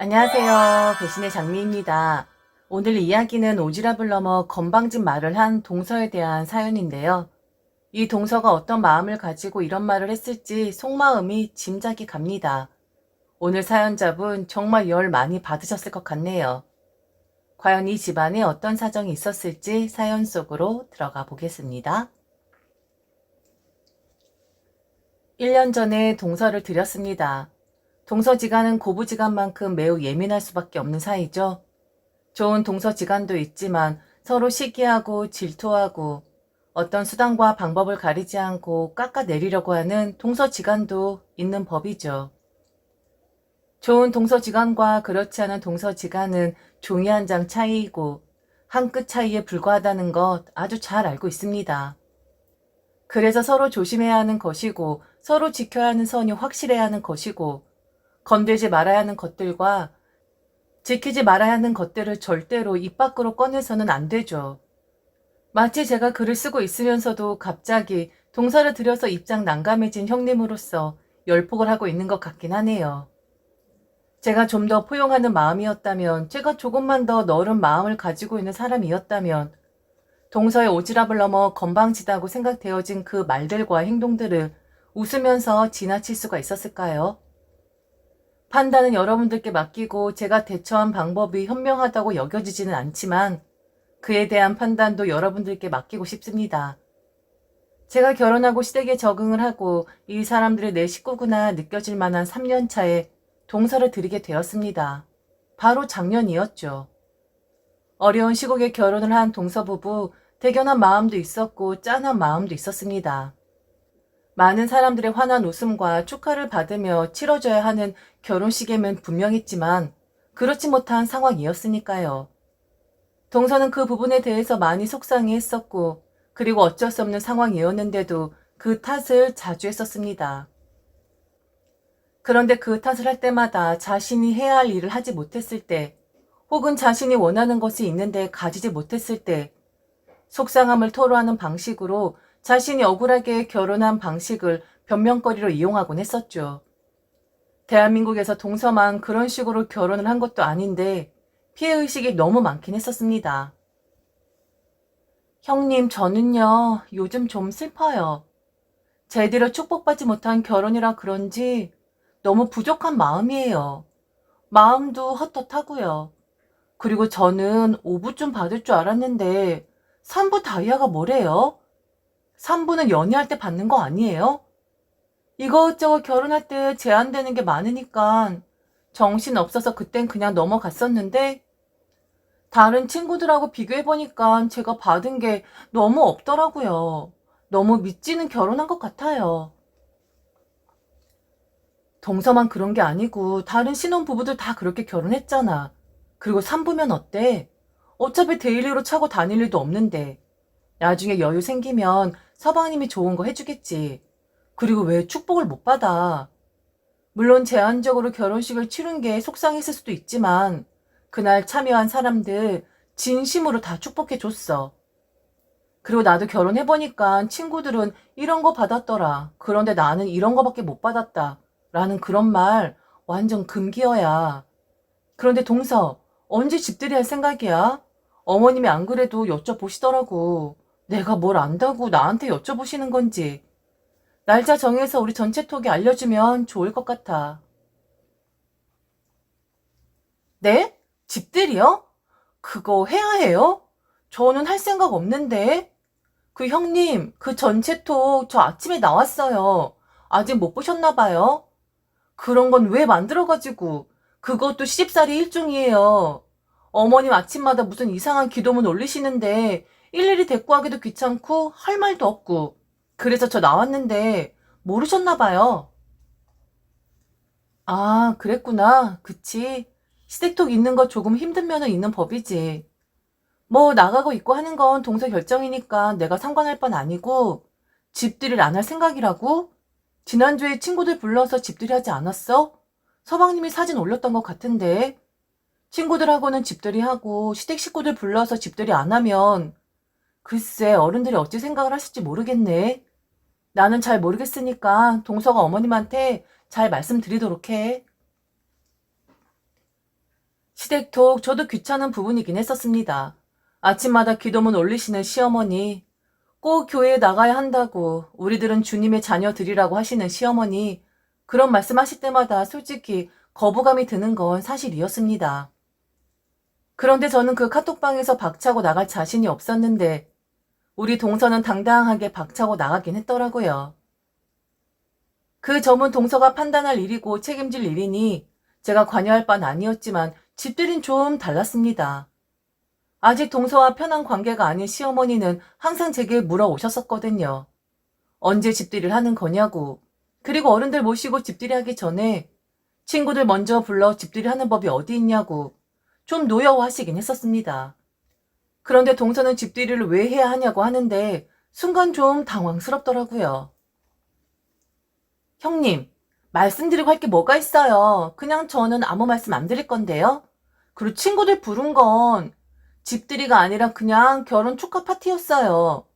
안녕하세요. 배신의 장미입니다. 오늘 이야기는 오지랖을 넘어 건방진 말을 한 동서에 대한 사연인데요. 이 동서가 어떤 마음을 가지고 이런 말을 했을지 속마음이 짐작이 갑니다. 오늘 사연자분 정말 열 많이 받으셨을 것 같네요. 과연 이 집안에 어떤 사정이 있었을지 사연 속으로 들어가 보겠습니다. 1년 전에 동서를 드렸습니다. 동서지간은 고부지간만큼 매우 예민할 수밖에 없는 사이죠. 좋은 동서지간도 있지만 서로 시기하고 질투하고 어떤 수단과 방법을 가리지 않고 깎아내리려고 하는 동서지간도 있는 법이죠. 좋은 동서지간과 그렇지 않은 동서지간은 종이 한 장 차이이고 한 끗 차이에 불과하다는 것 아주 잘 알고 있습니다. 그래서 서로 조심해야 하는 것이고 서로 지켜야 하는 선이 확실해야 하는 것이고 건들지 말아야 하는 것들과 지키지 말아야 하는 것들을 절대로 입 밖으로 꺼내서는 안 되죠. 마치 제가 글을 쓰고 있으면서도 갑자기 동사를 들여서 입장 난감해진 형님으로서 열폭을 하고 있는 것 같긴 하네요. 제가 좀 더 포용하는 마음이었다면, 제가 조금만 더 너른 마음을 가지고 있는 사람이었다면, 동서의 오지랖을 넘어 건방지다고 생각되어진 그 말들과 행동들을 웃으면서 지나칠 수가 있었을까요? 판단은 여러분들께 맡기고 제가 대처한 방법이 현명하다고 여겨지지는 않지만 그에 대한 판단도 여러분들께 맡기고 싶습니다. 제가 결혼하고 시댁에 적응을 하고 이 사람들이 내 식구구나 느껴질 만한 3년 차에 동서를 드리게 되었습니다. 바로 작년이었죠. 어려운 시국에 결혼을 한 동서 부부 대견한 마음도 있었고 짠한 마음도 있었습니다. 많은 사람들의 환한 웃음과 축하를 받으며 치러져야 하는 결혼식임은 분명했지만 그렇지 못한 상황이었으니까요. 동서는 그 부분에 대해서 많이 속상해 했었고 그리고 어쩔 수 없는 상황이었는데도 그 탓을 자주 했었습니다. 그런데 그 탓을 할 때마다 자신이 해야 할 일을 하지 못했을 때 혹은 자신이 원하는 것이 있는데 가지지 못했을 때 속상함을 토로하는 방식으로 자신이 억울하게 결혼한 방식을 변명거리로 이용하곤 했었죠. 대한민국에서 동서만 그런 식으로 결혼을 한 것도 아닌데 피해의식이 너무 많긴 했었습니다. 형님, 저는요, 요즘 좀 슬퍼요. 제대로 축복받지 못한 결혼이라 그런지 너무 부족한 마음이에요. 마음도 헛헛하고요. 그리고 저는 오부좀 받을 줄 알았는데 3부 다이아가 뭐래요? 3부는 연애할 때 받는 거 아니에요? 이것저것 결혼할 때 제한되는 게 많으니까 정신 없어서 그땐 그냥 넘어갔었는데 다른 친구들하고 비교해보니까 제가 받은 게 너무 없더라고요. 너무 믿지는 결혼한 것 같아요. 동서만 그런 게 아니고 다른 신혼부부들 다 그렇게 결혼했잖아. 그리고 산부면 어때? 어차피 데일리로 차고 다닐 일도 없는데. 나중에 여유 생기면 서방님이 좋은 거 해주겠지. 그리고 왜 축복을 못 받아? 물론 제한적으로 결혼식을 치른 게 속상했을 수도 있지만 그날 참여한 사람들 진심으로 다 축복해 줬어. 그리고 나도 결혼해보니까 친구들은 이런 거 받았더라. 그런데 나는 이런 거밖에 못 받았다. 라는 그런 말 완전 금기어야. 그런데 동서, 언제 집들이 할 생각이야? 어머님이 안 그래도 여쭤보시더라고. 내가 뭘 안다고 나한테 여쭤보시는 건지. 날짜 정해서 우리 전체 톡에 알려주면 좋을 것 같아. 네? 집들이요? 그거 해야 해요? 저는 할 생각 없는데. 그 형님, 그 전체 톡 저 아침에 나왔어요. 아직 못 보셨나 봐요. 그런 건 왜 만들어가지고. 그것도 시집살이 일종이에요. 어머님 아침마다 무슨 이상한 기도문 올리시는데 일일이 데리고 하기도 귀찮고 할 말도 없고. 그래서 저 나왔는데 모르셨나 봐요. 아, 그랬구나. 그치. 시댁톡 있는 거 조금 힘든 면은 있는 법이지. 뭐 나가고 있고 하는 건 동서 결정이니까 내가 상관할 건 아니고 집들이를 안 할 생각이라고? 지난주에 친구들 불러서 집들이 하지 않았어? 서방님이 사진 올렸던 것 같은데. 친구들하고는 집들이 하고 시댁 식구들 불러서 집들이 안 하면 글쎄 어른들이 어찌 생각을 하실지 모르겠네. 나는 잘 모르겠으니까 동서가 어머님한테 잘 말씀드리도록 해. 시댁톡 저도 귀찮은 부분이긴 했었습니다. 아침마다 기도문 올리시는 시어머니, 꼭 교회에 나가야 한다고 우리들은 주님의 자녀들이라고 하시는 시어머니, 그런 말씀하실 때마다 솔직히 거부감이 드는 건 사실이었습니다. 그런데 저는 그 카톡방에서 박차고 나갈 자신이 없었는데 우리 동서는 당당하게 박차고 나가긴 했더라고요. 그 점은 동서가 판단할 일이고 책임질 일이니 제가 관여할 바는 아니었지만 집들인 좀 달랐습니다. 아직 동서와 편한 관계가 아닌 시어머니는 항상 제게 물어오셨었거든요. 언제 집들이를 하는 거냐고. 그리고 어른들 모시고 집들이 하기 전에 친구들 먼저 불러 집들이 하는 법이 어디 있냐고 좀 노여워하시긴 했었습니다. 그런데 동서는 집들이를 왜 해야 하냐고 하는데 순간 좀 당황스럽더라고요. 형님, 말씀드리고 할 게 뭐가 있어요. 그냥 저는 아무 말씀 안 드릴 건데요. 그리고 친구들 부른 건 집들이가 아니라 그냥 결혼 축하 파티였어요.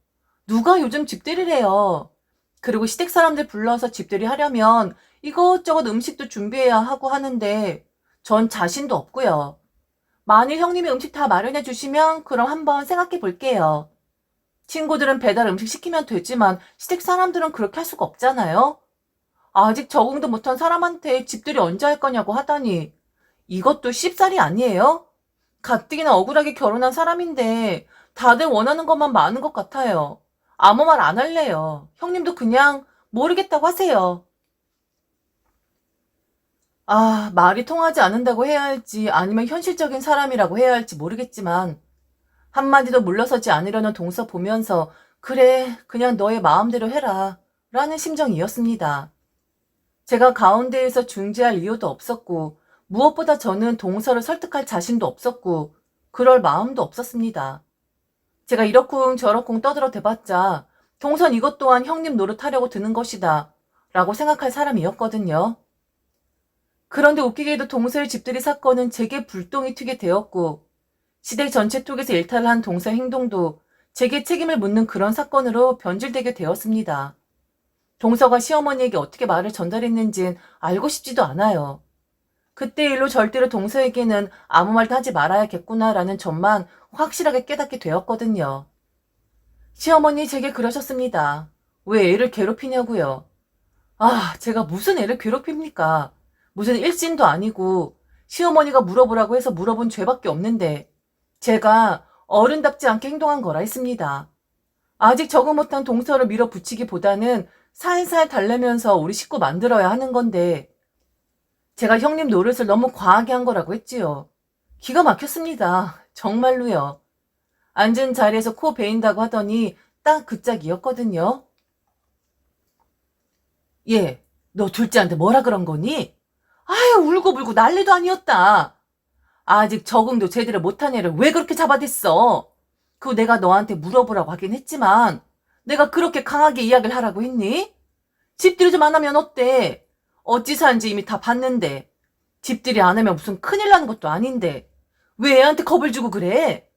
누가 요즘 집들이를 해요. 그리고 시댁 사람들 불러서 집들이 하려면 이것저것 음식도 준비해야 하고 하는데 전 자신도 없고요. 만일 형님이 음식 다 마련해 주시면 그럼 한번 생각해 볼게요. 친구들은 배달 음식 시키면 되지만 시댁 사람들은 그렇게 할 수가 없잖아요. 아직 적응도 못한 사람한테 집들이 언제 할 거냐고 하다니 이것도 쉽살이 아니에요? 가뜩이나 억울하게 결혼한 사람인데 다들 원하는 것만 많은 것 같아요. 아무 말 안 할래요. 형님도 그냥 모르겠다고 하세요. 아, 말이 통하지 않는다고 해야 할지 아니면 현실적인 사람이라고 해야 할지 모르겠지만 한마디도 물러서지 않으려는 동서 보면서 그래, 그냥 너의 마음대로 해라 라는 심정이었습니다. 제가 가운데에서 중재할 이유도 없었고 무엇보다 저는 동서를 설득할 자신도 없었고 그럴 마음도 없었습니다. 제가 이러쿵 저러쿵 떠들어 대봤자 동선 이것 또한 형님 노릇하려고 드는 것이다 라고 생각할 사람이었거든요. 그런데 웃기게도 동서의 집들이 사건은 제게 불똥이 튀게 되었고 시댁 전체 톡에서 일탈을 한 동서 행동도 제게 책임을 묻는 그런 사건으로 변질되게 되었습니다. 동서가 시어머니에게 어떻게 말을 전달했는진 알고 싶지도 않아요. 그때 일로 절대로 동서에게는 아무 말도 하지 말아야겠구나라는 점만 확실하게 깨닫게 되었거든요. 시어머니 제게 그러셨습니다. 왜 애를 괴롭히냐고요. 아, 제가 무슨 애를 괴롭힙니까? 무슨 일진도 아니고 시어머니가 물어보라고 해서 물어본 죄밖에 없는데 제가 어른답지 않게 행동한 거라 했습니다. 아직 적응 못한 동서를 밀어붙이기보다는 살살 달래면서 우리 식구 만들어야 하는 건데 제가 형님 노릇을 너무 과하게 한 거라고 했지요. 기가 막혔습니다. 정말로요. 앉은 자리에서 코 베인다고 하더니 딱 그 짝이었거든요. 예, 너 둘째한테 뭐라 그런 거니? 아유, 울고불고 난리도 아니었다. 아직 적응도 제대로 못한 애를 왜 그렇게 잡아댔어? 그거 내가 너한테 물어보라고 하긴 했지만 내가 그렇게 강하게 이야기를 하라고 했니? 집들이 좀 안 하면 어때? 어찌 사는지 이미 다 봤는데 집들이 안 하면 무슨 큰일 나는 것도 아닌데 왜 애한테 겁을 주고 그래?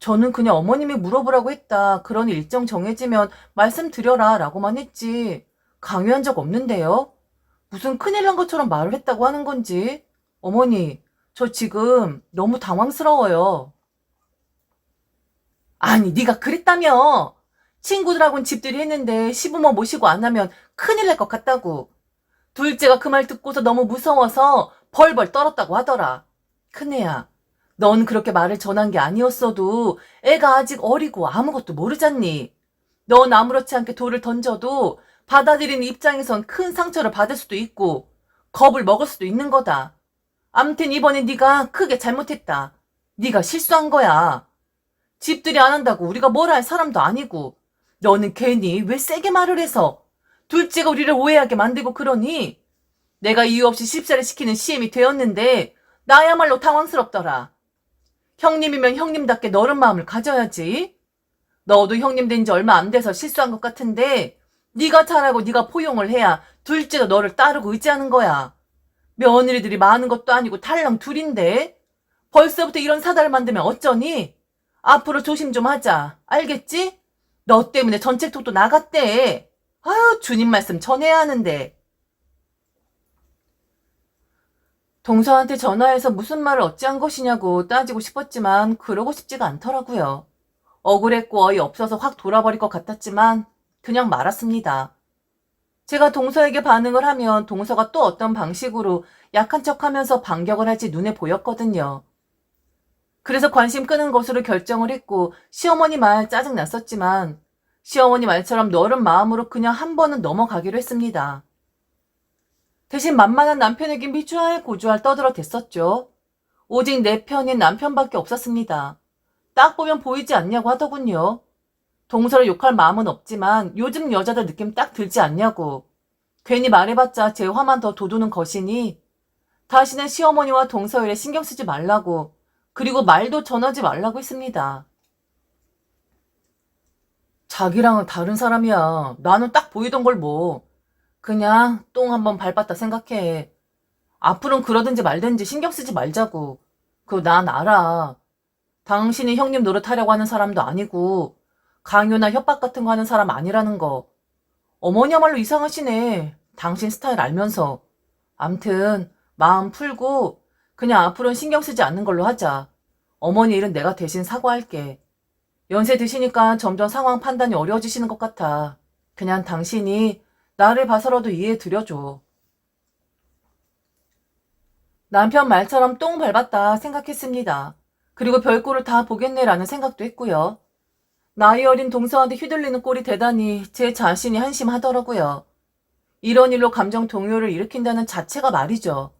저는 그냥 어머님이 물어보라고 했다. 그런 일정 정해지면 말씀드려라 라고만 했지. 강요한 적 없는데요. 무슨 큰일 난 것처럼 말을 했다고 하는 건지. 어머니, 저 지금 너무 당황스러워요. 아니, 네가 그랬다며. 친구들하고는 집들이 했는데 시부모 모시고 안 하면 큰일 날 것 같다고. 둘째가 그 말 듣고서 너무 무서워서 벌벌 떨었다고 하더라. 큰애야, 넌 그렇게 말을 전한 게 아니었어도 애가 아직 어리고 아무것도 모르잖니. 넌 아무렇지 않게 돌을 던져도 받아들이는 입장에선 큰 상처를 받을 수도 있고 겁을 먹을 수도 있는 거다. 암튼 이번에 네가 크게 잘못했다. 네가 실수한 거야. 집들이 안 한다고 우리가 뭐라 할 사람도 아니고 너는 괜히 왜 세게 말을 해서 둘째가 우리를 오해하게 만들고 그러니? 내가 이유 없이 십사를 시키는 시엠이 되었는데 나야말로 당황스럽더라. 형님이면 형님답게 너른 마음을 가져야지. 너도 형님 된 지 얼마 안 돼서 실수한 것 같은데 네가 잘하고 네가 포용을 해야 둘째가 너를 따르고 의지하는 거야. 며느리들이 많은 것도 아니고 탈랑 둘인데 벌써부터 이런 사달을 만들면 어쩌니? 앞으로 조심 좀 하자. 알겠지? 너 때문에 전책톡도 나갔대. 아유, 주님 말씀 전해야 하는데. 동서한테 전화해서 무슨 말을 어찌한 것이냐고 따지고 싶었지만 그러고 싶지가 않더라고요. 억울했고 어이 없어서 확 돌아버릴 것 같았지만 그냥 말았습니다. 제가 동서에게 반응을 하면 동서가 또 어떤 방식으로 약한 척 하면서 반격을 할지 눈에 보였거든요. 그래서 관심 끄는 것으로 결정을 했고 시어머니 말 짜증 났었지만 시어머니 말처럼 너른 마음으로 그냥 한 번은 넘어가기로 했습니다. 대신 만만한 남편에게 미주알 고주알 떠들어 댔었죠. 오직 내 편인 남편밖에 없었습니다. 딱 보면 보이지 않냐고 하더군요. 동서를 욕할 마음은 없지만 요즘 여자들 느낌 딱 들지 않냐고. 괜히 말해봤자 제 화만 더 돋우는 것이니 다시는 시어머니와 동서 일에 신경 쓰지 말라고 그리고 말도 전하지 말라고 했습니다. 자기랑은 다른 사람이야. 나는 딱 보이던 걸 뭐. 그냥 똥 한번 밟았다 생각해. 앞으로는 그러든지 말든지 신경 쓰지 말자고. 그거 난 알아. 당신이 형님 노릇하려고 하는 사람도 아니고 강요나 협박 같은 거 하는 사람 아니라는 거. 어머니야말로 이상하시네. 당신 스타일 알면서. 암튼 마음 풀고 그냥 앞으로는 신경 쓰지 않는 걸로 하자. 어머니 일은 내가 대신 사과할게. 연세 드시니까 점점 상황 판단이 어려워지시는 것 같아. 그냥 당신이 나를 봐서라도 이해해 드려줘. 남편 말처럼 똥 밟았다 생각했습니다. 그리고 별꼴을 다 보겠네라는 생각도 했고요. 나이 어린 동서한테 휘둘리는 꼴이 대단히 제 자신이 한심하더라고요. 이런 일로 감정 동요를 일으킨다는 자체가 말이죠.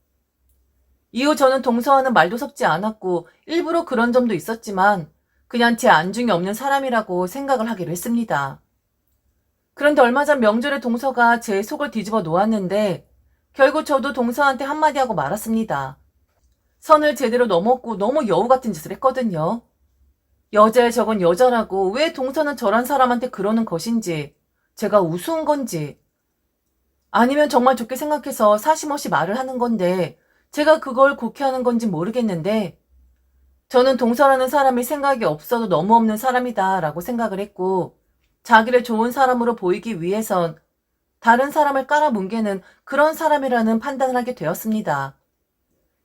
이후 저는 동서와는 말도 섞지 않았고 일부러 그런 점도 있었지만 그냥 제 안중에 없는 사람이라고 생각을 하기로 했습니다. 그런데 얼마 전 명절에 동서가 제 속을 뒤집어 놓았는데 결국 저도 동서한테 한마디 하고 말았습니다. 선을 제대로 넘었고 너무 여우 같은 짓을 했거든요. 여자의 적은 여자라고 왜 동서는 저란 사람한테 그러는 것인지 제가 우스운 건지 아니면 정말 좋게 생각해서 사심없이 말을 하는 건데 제가 그걸 곡해하는 건지 모르겠는데 저는 동서라는 사람이 생각이 없어도 너무 없는 사람이다 라고 생각을 했고 자기를 좋은 사람으로 보이기 위해선 다른 사람을 깔아뭉개는 그런 사람이라는 판단을 하게 되었습니다.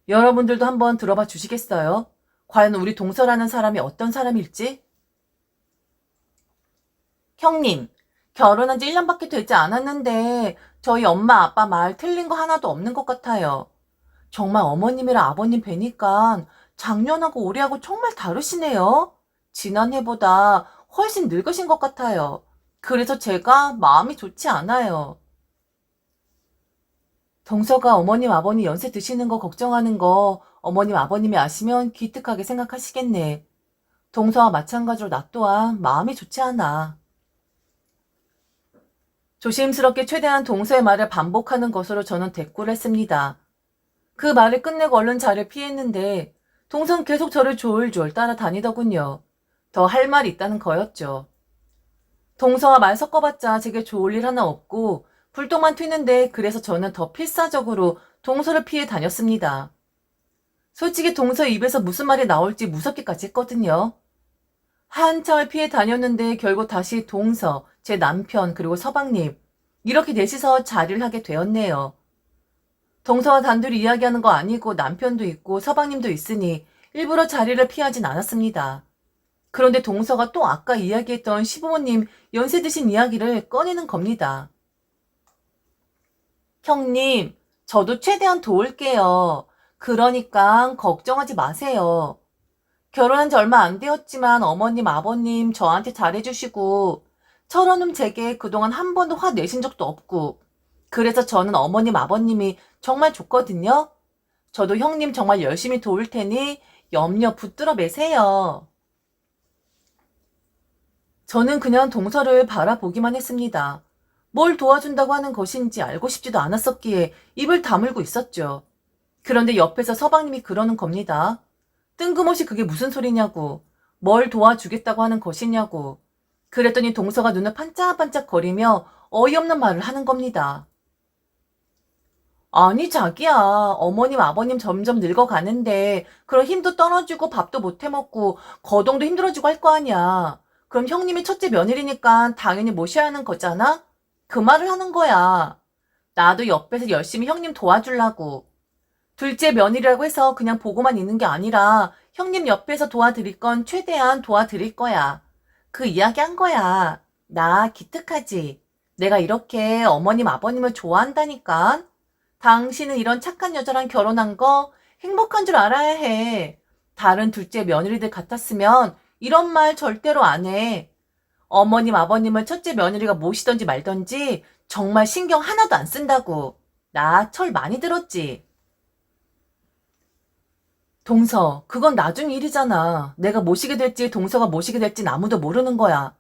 여러분들도 한번 들어봐 주시겠어요? 과연 우리 동서라는 사람이 어떤 사람일지? 형님, 결혼한 지 1년밖에 되지 않았는데 저희 엄마 아빠 말 틀린 거 하나도 없는 것 같아요. 정말 어머님이랑 아버님 뵈니까 작년하고 올해하고 정말 다르시네요. 지난해보다 훨씬 늙으신 것 같아요. 그래서 제가 마음이 좋지 않아요. 동서가 어머님 아버님 연세 드시는 거 걱정하는 거 어머님 아버님이 아시면 기특하게 생각하시겠네. 동서와 마찬가지로 나 또한 마음이 좋지 않아. 조심스럽게 최대한 동서의 말을 반복하는 것으로 저는 대꾸를 했습니다. 그 말을 끝내고 얼른 자리를 피했는데 동선 계속 저를 졸졸 따라다니더군요. 더 할 말이 있다는 거였죠. 동서와 말 섞어봤자 제게 좋을 일 하나 없고 불똥만 튀는데 그래서 저는 더 필사적으로 동서를 피해 다녔습니다. 솔직히 동서 입에서 무슨 말이 나올지 무섭기까지 했거든요. 한참을 피해 다녔는데 결국 다시 동서, 제 남편, 그리고 서방님 이렇게 넷이서 자리를 하게 되었네요. 동서와 단둘이 이야기하는 거 아니고 남편도 있고 서방님도 있으니 일부러 자리를 피하진 않았습니다. 그런데 동서가 또 아까 이야기했던 시부모님 연세 드신 이야기를 꺼내는 겁니다. 형님, 저도 최대한 도울게요. 그러니까 걱정하지 마세요. 결혼한 지 얼마 안 되었지만 어머님, 아버님 저한테 잘해주시고 철원음 제게 그동안 한 번도 화 내신 적도 없고 그래서 저는 어머님, 아버님이 정말 좋거든요. 저도 형님 정말 열심히 도울 테니 염려 붙들어 매세요. 저는 그냥 동서를 바라보기만 했습니다. 뭘 도와준다고 하는 것인지 알고 싶지도 않았었기에 입을 다물고 있었죠. 그런데 옆에서 서방님이 그러는 겁니다. 뜬금없이 그게 무슨 소리냐고, 뭘 도와주겠다고 하는 것이냐고. 그랬더니 동서가 눈을 반짝반짝 거리며 어이없는 말을 하는 겁니다. 아니, 자기야. 어머님, 아버님 점점 늙어가는데, 그럼 힘도 떨어지고 밥도 못 해먹고, 거동도 힘들어지고 할 거 아니야. 그럼 형님이 첫째 며느리니까 당연히 모셔야 하는 거잖아? 그 말을 하는 거야. 나도 옆에서 열심히 형님 도와주려고. 둘째 며느리라고 해서 그냥 보고만 있는 게 아니라 형님 옆에서 도와드릴 건 최대한 도와드릴 거야. 그 이야기 한 거야. 나 기특하지. 내가 이렇게 어머님 아버님을 좋아한다니까. 당신은 이런 착한 여자랑 결혼한 거 행복한 줄 알아야 해. 다른 둘째 며느리들 같았으면 이런 말 절대로 안 해. 어머님 아버님을 첫째 며느리가 모시던지 말던지 정말 신경 하나도 안 쓴다고. 나 철 많이 들었지. 동서, 그건 나중 일이잖아. 내가 모시게 될지 동서가 모시게 될진 아무도 모르는 거야.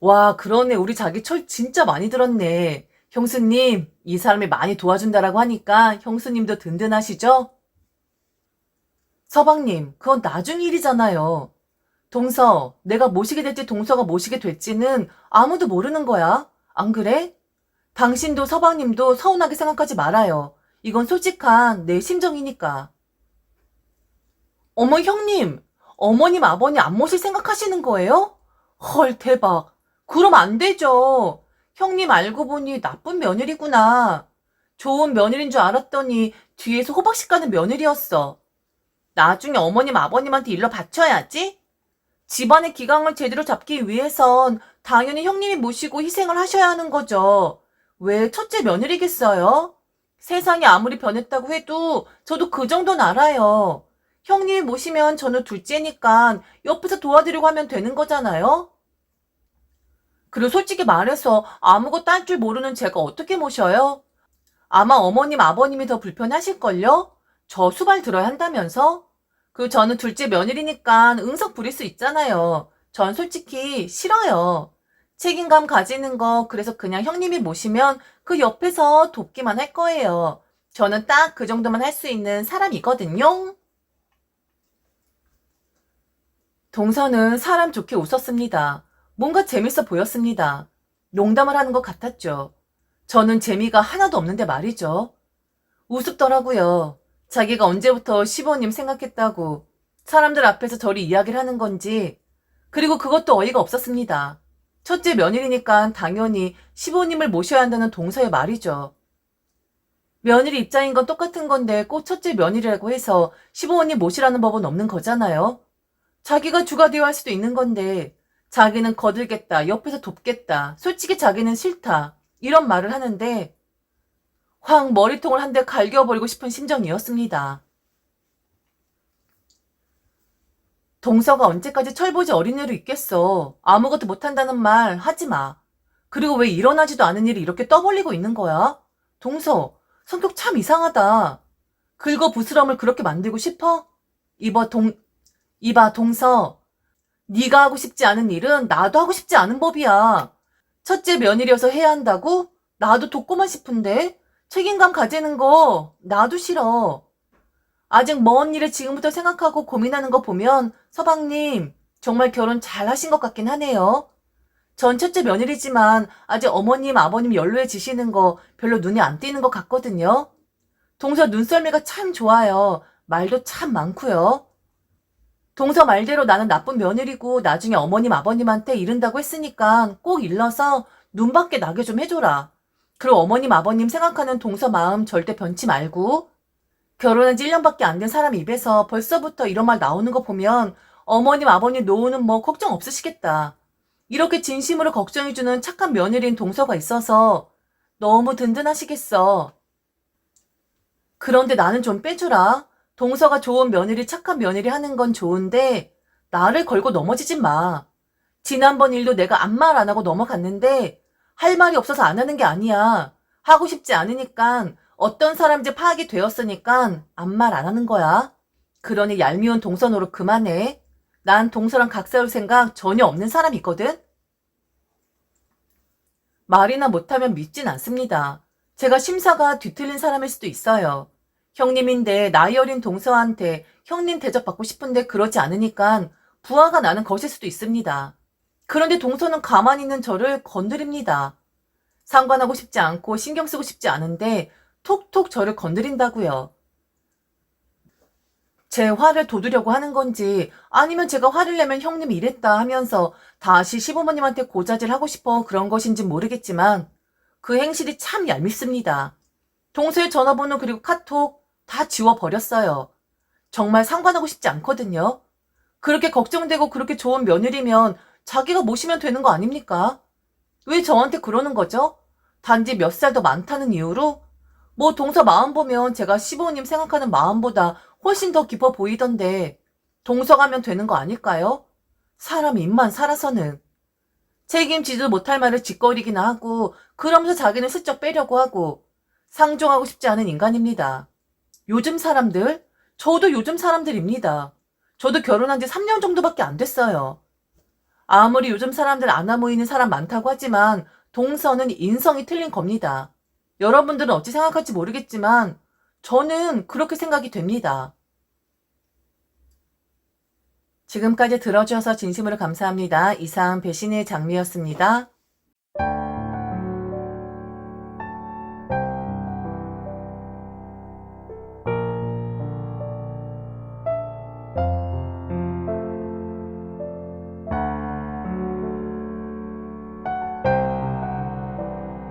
와, 그러네. 우리 자기 철 진짜 많이 들었네. 형수님, 이 사람이 많이 도와준다라고 하니까 형수님도 든든하시죠? 서방님, 그건 나중 일이잖아요. 동서, 내가 모시게 될지 동서가 모시게 될지는 아무도 모르는 거야. 안 그래? 당신도 서방님도 서운하게 생각하지 말아요. 이건 솔직한 내 심정이니까. 어머, 형님! 어머님, 아버님 안 모실 생각하시는 거예요? 헐, 대박. 그럼 안 되죠. 형님 알고 보니 나쁜 며느리구나. 좋은 며느리인 줄 알았더니 뒤에서 호박씨 가는 며느리였어. 나중에 어머님, 아버님한테 일러 바쳐야지. 집안의 기강을 제대로 잡기 위해선 당연히 형님이 모시고 희생을 하셔야 하는 거죠. 왜 첫째 며느리겠어요? 세상이 아무리 변했다고 해도 저도 그 정도는 알아요. 형님이 모시면 저는 둘째니까 옆에서 도와드리고 하면 되는 거잖아요? 그리고 솔직히 말해서 아무것도 할 줄 모르는 제가 어떻게 모셔요? 아마 어머님, 아버님이 더 불편하실걸요? 저 수발 들어야 한다면서? 그 저는 둘째 며느리니까 응석 부릴 수 있잖아요. 전 솔직히 싫어요. 책임감 가지는 거 그래서 그냥 형님이 모시면 그 옆에서 돕기만 할 거예요. 저는 딱 그 정도만 할 수 있는 사람이거든요. 동서는 사람 좋게 웃었습니다. 뭔가 재밌어 보였습니다. 농담을 하는 것 같았죠. 저는 재미가 하나도 없는데 말이죠. 우습더라고요. 자기가 언제부터 시보님 생각했다고 사람들 앞에서 저리 이야기를 하는 건지 그리고 그것도 어이가 없었습니다. 첫째 며느리니까 당연히 시보님을 모셔야 한다는 동서의 말이죠. 며느리 입장인 건 똑같은 건데 꼭 첫째 며느리라고 해서 시부모님 모시라는 법은 없는 거잖아요. 자기가 주가 되어 할 수도 있는 건데 자기는 거들겠다, 옆에서 돕겠다, 솔직히 자기는 싫다 이런 말을 하는데 확 머리통을 한 대 갈겨버리고 싶은 심정이었습니다. 동서가 언제까지 철보지 어린애로 있겠어. 아무것도 못한다는 말 하지 마. 그리고 왜 일어나지도 않은 일이 이렇게 떠벌리고 있는 거야? 동서, 성격 참 이상하다. 긁어 부스럼을 그렇게 만들고 싶어? 이봐 동, 이봐 동서. 네가 하고 싶지 않은 일은 나도 하고 싶지 않은 법이야. 첫째 며느리여서 해야 한다고? 나도 돕고만 싶은데 책임감 가지는 거 나도 싫어. 아직 먼 일을 지금부터 생각하고 고민하는 거 보면 서방님 정말 결혼 잘 하신 것 같긴 하네요. 전 첫째 며느리지만 아직 어머님 아버님 연로해지시는 거 별로 눈에 안 띄는 것 같거든요. 동서 눈썰미가 참 좋아요. 말도 참 많고요. 동서 말대로 나는 나쁜 며느리고 나중에 어머님 아버님한테 이른다고 했으니까 꼭 일러서 눈 밖에 나게 좀 해줘라. 그리고 어머님 아버님 생각하는 동서 마음 절대 변치 말고 결혼한 지 1년밖에 안 된 사람 입에서 벌써부터 이런 말 나오는 거 보면 어머님 아버님 노후는 뭐 걱정 없으시겠다. 이렇게 진심으로 걱정해주는 착한 며느리인 동서가 있어서 너무 든든하시겠어. 그런데 나는 좀 빼주라. 동서가 좋은 며느리, 착한 며느리 하는 건 좋은데 나를 걸고 넘어지지 마. 지난번 일도 내가 아무 말 안 하고 넘어갔는데 할 말이 없어서 안 하는 게 아니야. 하고 싶지 않으니까 어떤 사람인지 파악이 되었으니까 아무 말 안 하는 거야. 그러니 얄미운 동서 노릇 그만해. 난 동서랑 각 세울 생각 전혀 없는 사람이거든? 말이나 못하면 믿진 않습니다. 제가 심사가 뒤틀린 사람일 수도 있어요. 형님인데 나이 어린 동서한테 형님 대접받고 싶은데 그러지 않으니까 부하가 나는 것일 수도 있습니다. 그런데 동서는 가만히 있는 저를 건드립니다. 상관하고 싶지 않고 신경 쓰고 싶지 않은데 톡톡 저를 건드린다고요. 제 화를 돋우려고 하는 건지 아니면 제가 화를 내면 형님이 이랬다 하면서 다시 시부모님한테 고자질 하고 싶어 그런 것인지 모르겠지만 그 행실이 참 얄밉습니다. 동서의 전화번호 그리고 카톡 다 지워버렸어요. 정말 상관하고 싶지 않거든요. 그렇게 걱정되고 그렇게 좋은 며느리면 자기가 모시면 되는 거 아닙니까? 왜 저한테 그러는 거죠? 단지 몇 살 더 많다는 이유로? 뭐 동서 마음 보면 제가 시부모님 생각하는 마음보다 훨씬 더 깊어 보이던데 동서 가면 되는 거 아닐까요? 사람 입만 살아서는. 책임지도 못할 말을 짓거리기나 하고 그러면서 자기는 슬쩍 빼려고 하고 상종하고 싶지 않은 인간입니다. 요즘 사람들? 저도 요즘 사람들입니다. 저도 결혼한 지 3년 정도밖에 안 됐어요. 아무리 요즘 사람들 안아 모이는 사람 많다고 하지만 동서는 인성이 틀린 겁니다. 여러분들은 어찌 생각할지 모르겠지만 저는 그렇게 생각이 됩니다. 지금까지 들어주셔서 진심으로 감사합니다. 이상 배신의 장미였습니다.